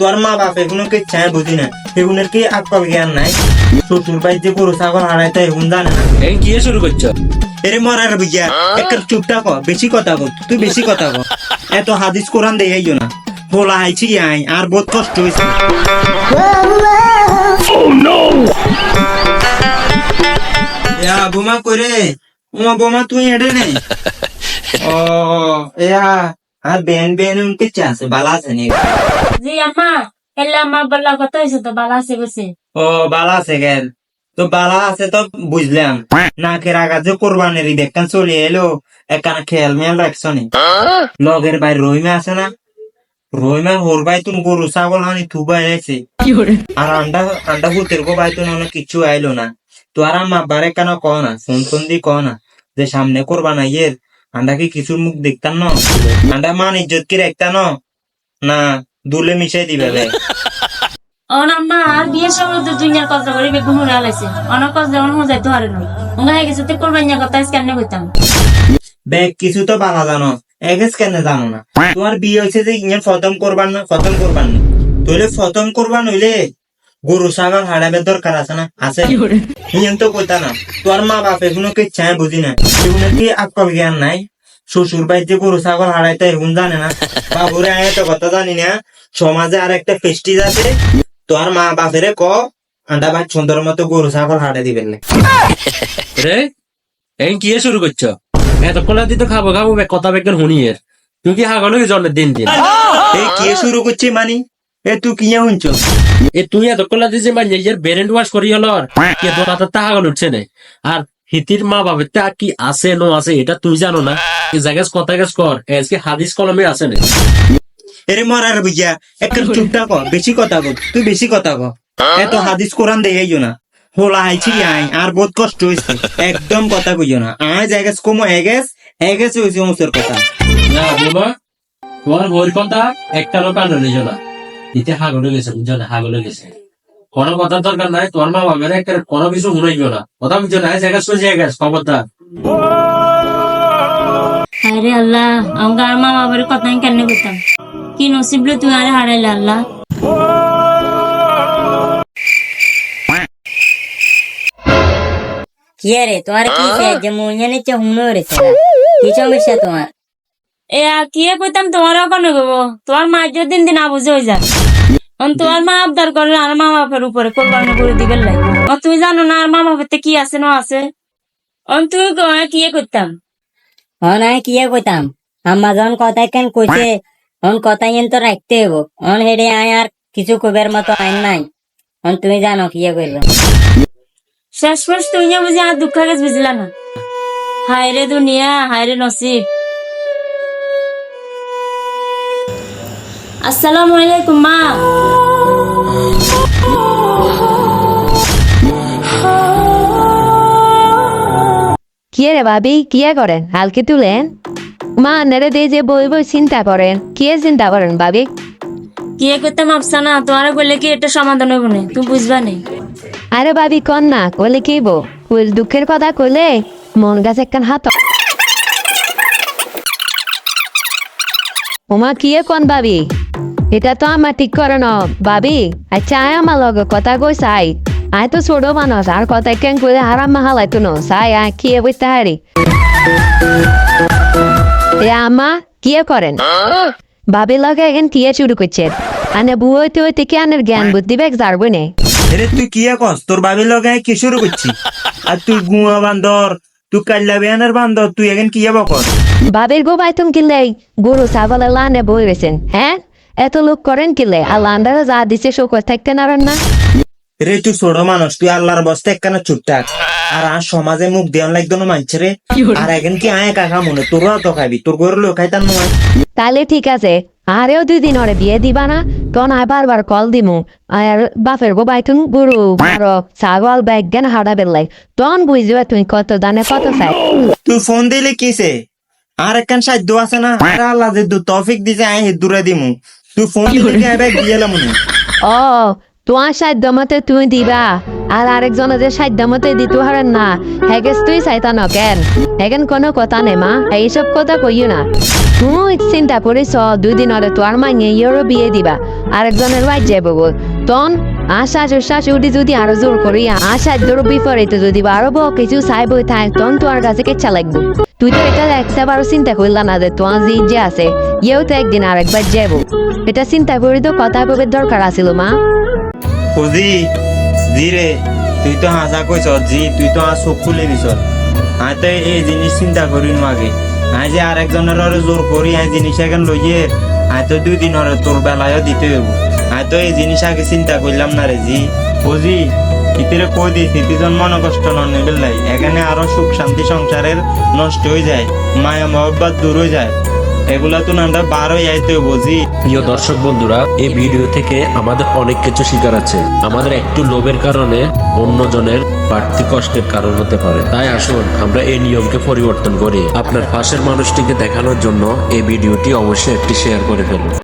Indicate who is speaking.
Speaker 1: তোর মা বাপ এগুলো কে চায় বুঝি না। এগুলোর কি আকল জ্ঞান নাই? শ্বশুর ভাই যে গরু ছাগল হারাইতে এগুন জানে না।
Speaker 2: এই কি শুরু করছ?
Speaker 1: এরে মরার বুঝিয়া একটা চুপটা ক বেশি কথা কর তুই বেশি কথা কর এত হাদিস কোরআন দেখাইও না। বলা আইছি আই আর বহুত কষ্ট হয়েছে বোমা করে বোমা তুই এডে নে? ও ইয়া আর বেন বেন উনকে চাছে বালা আছে নি।
Speaker 3: জি আম্মা এলে আমার বলা কথা হয়েছে তো বালা আছে বসে
Speaker 1: ও বালা আছে গেল তো বালা আছে তো বুঝলাম। নাকের আগাতে কোরবানের ঈদ একটা চলে এলো। একখানা খেয়াল মেয়াল রাখছো নি। লগের ভাই রহিমা আছে না? রহিমা হোর ভাই তুমি গরু ছাগল হানি থুবা এনেছে। আর আন্ডা আন্ডা ভূতের গো ভাই তুমি অনেক কিছু আইলো না। তো আর আমার বারে কেন কহ না ফোন ফোন দি কহ না যে সামনে করবা না ইয়ের আন্ডা কি কিছুর মুখ দেখতাম না? আন্ডা মান ইজ্জত কি রাখতাম না? দুলে মিশাই দিবে বে
Speaker 3: অন আম্মা আর বিয়ের সময় তো দুনিয়ার কথা করে বেগুন আলাইছে অনেক কথা অনেক মজাই তো হারে না। ওঙ্গা হয়ে গেছে তো করবেন কথা স্ক্যানে করতাম
Speaker 1: ব্যাগ কিছু তো বালা জানো। এগেস কেন জানো না। তোমার বিয়ে হয়েছে যে ইঞ্জিন ফতম করবার না ফতম করবার না। তাহলে ফতম করবার নইলে গরু ছাগল হারাবের দরকার আছে না আছে ইঞ্জিন তো কইতা না তোর মা বাপ এগুলো কে চায় বুঝি না এগুলো কি আকল জ্ঞান নাই শ্বশুর ভাই যে গরু ছাগল হারাইতে এগুন জানে না বাবুরে আয় তো কথা জানি না সমাজে আর একটা ফেস্টিজ আছে তোর মা বাপেরে ক আন্ডা ভাই সুন্দর মতো গরু ছাগল হারাই দিবেন না
Speaker 2: রে এই কি শুরু করছ এতক্ষণ রাতে তো খাব খাব কথা বেকেন হুনিয়ের তুই কি হাগলো কি জন্মের দিন দিন
Speaker 1: এই কে শুরু করছে মানি এ তুই কি শুনছ
Speaker 2: এ তুই এতক্ষণ কলা যে মানে নিজের ব্রেন ওয়াশ করি হলো আর কে তোর হাতে তা উঠছে না। আর হিতির মা বাবার তা কি আছে নো আছে এটা তুই জানো না। এই জায়গায় কথা গেছ কর আজকে হাদিস কলমে আছে না।
Speaker 1: এরে মরার বুঝিয়া একটা চুপটা কর বেশি কথা কর তুই বেশি কথা কর। এত হাদিস কোরআন দেখাইও না। হোলা আইছি আই আর বহুত কষ্ট হয়েছে একদম কথা কইও না। আয় জায়গা কমো এগেস এগেস হয়েছে মুসের কথা।
Speaker 2: না বাবা তোমার বইয়ের কথা একটা লোক আনো নিজ না দিতে হাগলে গেছে বুঝছ হাগলে গেছে। কোনো কথার দরকার নাই তোমার মা বাবার কোনো কিছু শুনাইবে না? কথা বুঝছ না জায়গা সোজা জায়গা খবরদার
Speaker 3: আরে আল্লাহ আমার আর মা বাবার কথা আমি কেন করতাম কি নসিবলে তুই আরে হারাইলে আল্লাহ?
Speaker 4: কি রে তোমার কি? যে মুঞ্জে নিচে হুমড়ে উড়েছে না। কি সমস্যা তোমার
Speaker 3: এ আর কি কইতাম তোমারও কেন গো তোমার মা যদি দিন দিন হয়ে তোমার মা আবদার করে আর মা বাপের উপরে কোরবানি করে দিবেন লাই। অ তুমি জানো না আর মা বাপের কি আছে না আছে? অন তুমি কও, কি করতাম
Speaker 4: অন আমি কি কইতাম? আম্মা যখন কথা কেন কইছে অন কথা ইন তো রাখতে হইব। অন হেডে আয় আর কিছু কবের মতো আইন নাই। অন তুমি জানো কি কইল
Speaker 3: শেষ শেষ তুমি বুঝি আর দুঃখ গেছ বুঝলা না। হায় রে দুনিয়া হায় রে নসিব। আসসালামু আলাইকুম মা।
Speaker 5: কিয়ে রে ভাবি কিয়ে করেন? হালকে তুলেন? মা নেড়ে দিয়ে যে বই বই চিন্তা করেন। কিয়ে চিন্তা করেন ভাবি?
Speaker 3: কি করতাম আফসা না? তোমার বললে কি এটা সমাধান হইব না? তুমি বুঝবা নেই
Speaker 5: আরে ভাবি কন না কইলে কি বো কইল দুঃখের কথা কইলে মন গাছ একখান হাত। ওমা কিয়ে কন ভাবি? এটা তো আমার ঠিক করে ন ভাবি। আচ্ছা আয় আমার লগে কথা কই চাই। আয় তো ছোট মানুষ আর কথা কেন কইলে আর আমার হালাই তো ন চাই আয় কিয়ে বইতে হারি এ আমা কিয়ে করেন ভাবি লগে এখন কিয়ে শুরু করছেন আনে বউ হইতে হইতে কি আনের জ্ঞান বুদ্ধি বেগ জারবো নে
Speaker 1: এরে তুই কি কস তোর বাবির লগে কি শুরু করছি আর তুই গুয়া বান্দর তুই কাল্লা বেয়ানের বান্দর তুই এখন কি বকর
Speaker 5: বাবের গো বাইতুম কিলে গরু ছাগলের লানে বই রয়েছেন হ্যাঁ এত লোক করেন কিলে আর লান্ডারে যা দিছে শোকর থাকতে নারেন না
Speaker 1: রে তুই ছোট মানুষ তুই আল্লাহর বস্তা একখানা চুপটাক আর আর সমাজে মুখ দেওয়ান লাগতো না মানছে রে? আর এখন কি আয় কাকা মনে? তোরা তো খাবি তোর গরু লোক খাইতাম নয়
Speaker 5: তাহলে ঠিক আছে আরেও দুই দিন ওরে বিয়ে দিবা না তখন আয় বারবার কল দিমু। আর বাপের গো বাইতুন গরু বড় ছাগল ব্যাগ জ্ঞান হারা বেলাই তখন বুঝবে তুমি কত দানে কত চাই
Speaker 1: তুই ফোন দিলে কিসে? আর একখান সাহায্য আছে না? আর আল্লাহ যে তফিক দিছে আয় দূরে দিমু। তুই ফোন আবার মনে
Speaker 5: ও তোমার সাধ্য মতে তুমি দিবা। আর আরেকজন যে সাধ্য মতে দিতে হারেন না হেগেস তুই চাইতা ন কেন? হেগেন কোনো কথা নেই মা এইসব কথা কইও না। তুই চিন্তা করিস দুই দিন হলে তোর মাইয়ে ইয়েরও বিয়ে দিবা। আরেকজনের বাইর যাব তন আশা শাশুড়ি যদি আরও জোর করি আশা জোর বিপরীতে যদি আরও বউ কিছু চাইব থাক তখন তোর কাছে কেচ্ছা লাগবে। তুই তো এটা একটা বারো চিন্তা করলা না যে তোমার যে যে আছে, ইয়েও তো একদিন আরেকবার যাব এটা চিন্তা করি তো কথা ভাবে দরকার আছিল, মা।
Speaker 1: বুঝি জি রে তুই তো হাসা কইছ জি তুই তো আর চোখ খুলে দিছ। আই এই জিনিস চিন্তা করি আগে আই যে আরেকজনের আরও জোর করি আই জিনিস এখন লইয়ে আই তো দুই দিন তোর বেলায়ও দিতে হইব তো এই জিনিস আগে চিন্তা করলাম না রে জি। বুঝি? ইতিরে কই দিছি দুজন মন কষ্ট নন লাই এখানে আরও সুখ শান্তি সংসারের নষ্ট হয়ে যায়। মায়া মহব্বত দূর হয়ে যায়। এগুলা তো আমরা বার হয়ে যাইতে বুঝি
Speaker 2: প্রিয় দর্শক বন্ধুরা এই ভিডিও থেকে আমাদের অনেক কিছু শিকার আছে। আমাদের একটু লোভের কারণে অন্যজনের বাড়তি কষ্টের কারণ হতে পারে। তাই আসুন, আমরা এই নিয়মকে পরিবর্তন করি। আপনার পাশের মানুষটিকে দেখানোর জন্য এই ভিডিওটি অবশ্যই একটি শেয়ার করে ফেলুন।